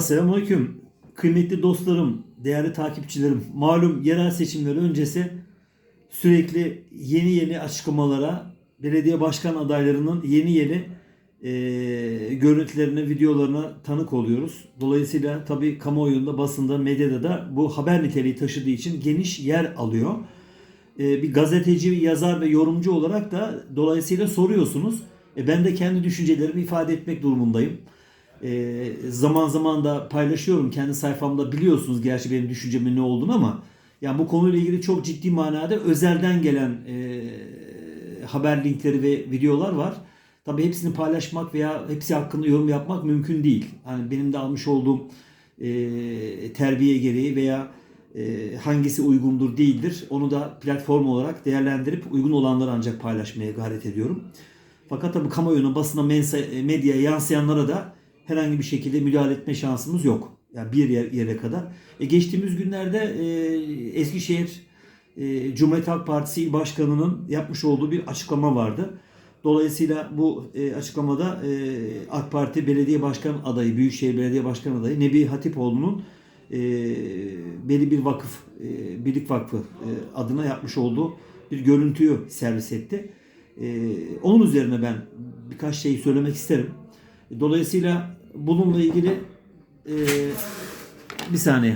Selamünaleyküm. Kıymetli dostlarım, değerli takipçilerim. Malum yerel seçimler öncesi sürekli yeni yeni açıklamalara, belediye başkan adaylarının yeni yeni e, görüntülerine, videolarına tanık oluyoruz. Dolayısıyla tabii kamuoyunda, basında, medyada da bu haber niteliği taşıdığı için geniş yer alıyor. E, bir gazeteci, yazar ve yorumcu olarak da dolayısıyla soruyorsunuz. E, ben de kendi düşüncelerimi ifade etmek durumundayım. E, zaman zaman da paylaşıyorum kendi sayfamda biliyorsunuz gerçi benim düşüncemin ne olduğunu ama yani bu konuyla ilgili çok ciddi manada özelden gelen e, haber linkleri ve videolar var. Tabii hepsini paylaşmak veya hepsi hakkında yorum yapmak mümkün değil. Hani benim de almış olduğum e, terbiye gereği veya e, hangisi uygundur değildir onu da platform olarak değerlendirip uygun olanları ancak paylaşmaya gayret ediyorum. Fakat tabii kamuoyuna, basına, mensa- medyaya yansıyanlara da herhangi bir şekilde müdahale etme şansımız yok. Yani bir yer, yere kadar. E, geçtiğimiz günlerde e, Eskişehir e, Cumhuriyet Halk Partisi İl Başkanı'nın yapmış olduğu bir açıklama vardı. Dolayısıyla bu e, açıklamada e, AK Parti Belediye Başkan adayı, Büyükşehir Belediye Başkan adayı Nebi Hatipoğlu'nun e, belli bir vakıf, e, Birlik Vakfı e, adına yapmış olduğu bir görüntüyü servis etti. E, onun üzerine ben birkaç şey söylemek isterim. Dolayısıyla bununla ilgili e, bir saniye.